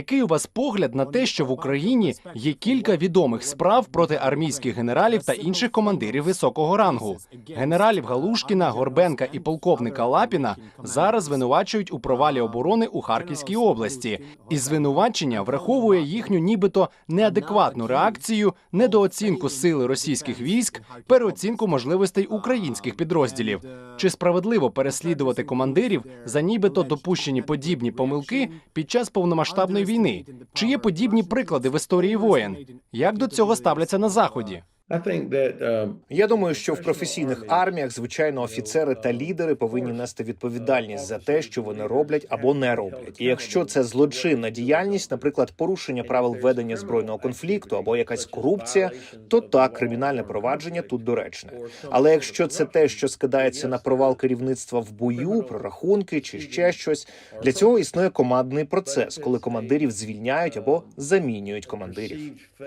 Який у вас погляд на те, що в Україні є кілька відомих справ проти армійських генералів та інших командирів високого рангу? Генералів Галушкіна, Горбенка і полковника Лапіна зараз звинувачують у провалі оборони у Харківській області, і звинувачення враховує їхню нібито неадекватну реакцію, недооцінку сили російських військ, переоцінку можливостей українських підрозділів. Чи справедливо переслідувати командирів за нібито допущені подібні помилки під час повномасштабної війни? Чи є подібні приклади в історії воєн? Як до цього ставляться на заході? Um, Я думаю, що в професійних арміях, звичайно, офіцери та лідери повинні нести відповідальність за те, що вони роблять або не роблять. І якщо це злочинна діяльність, наприклад, порушення правил ведення збройного конфлікту або якась корупція, то так, кримінальне провадження тут доречне. Але якщо це те, що скидається на провал керівництва в бою, прорахунки чи ще щось, для цього існує командний процес, коли командирів звільняють або замінюють командирів.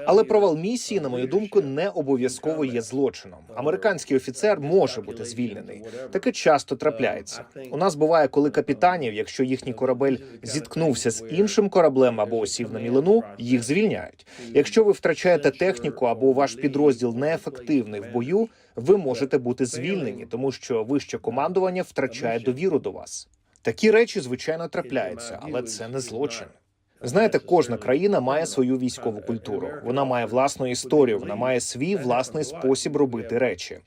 Але провал місії, на мою думку, не обов'язково є злочином. Американський офіцер може бути звільнений. Таке часто трапляється. У нас буває, коли капітанів, якщо їхній корабель зіткнувся з іншим кораблем або осів на мілину, їх звільняють. Якщо ви втрачаєте техніку або ваш підрозділ неефективний в бою, ви можете бути звільнені, тому що вище командування втрачає довіру до вас. Такі речі звичайно трапляються, але це не злочин. Знаєте, кожна країна має свою військову культуру. Вона має власну історію, вона має свій власний спосіб робити речі.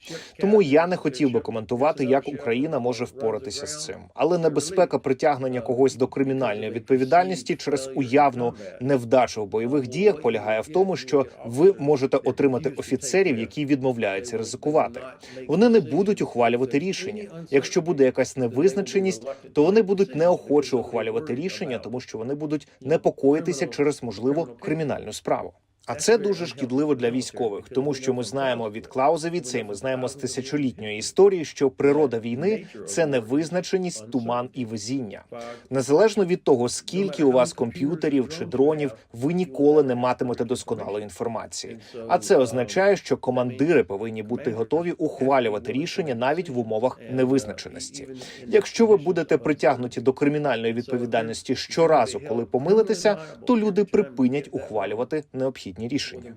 Тому я не хотів би коментувати, як Україна може впоратися з цим. Але небезпека притягнення когось до кримінальної відповідальності через уявну невдачу в бойових діях полягає в тому, що ви можете отримати офіцерів, які відмовляються ризикувати. Вони не будуть ухвалювати рішення. Якщо буде якась невизначеність, то вони будуть неохоче ухвалювати рішення, тому що вони будуть непокоїтися через можливу кримінальну справу. А це дуже шкідливо для військових, тому що ми знаємо від Клаузевіца, і ми знаємо з тисячолітньої історії, що природа війни це невизначеність, туман і везіння. Незалежно від того, скільки у вас комп'ютерів чи дронів, ви ніколи не матимете досконалої інформації. А це означає, що командири повинні бути готові ухвалювати рішення навіть в умовах невизначеності. Якщо ви будете притягнуті до кримінальної відповідальності щоразу, коли помилитеся, то люди припинять ухвалювати необхідні рішення.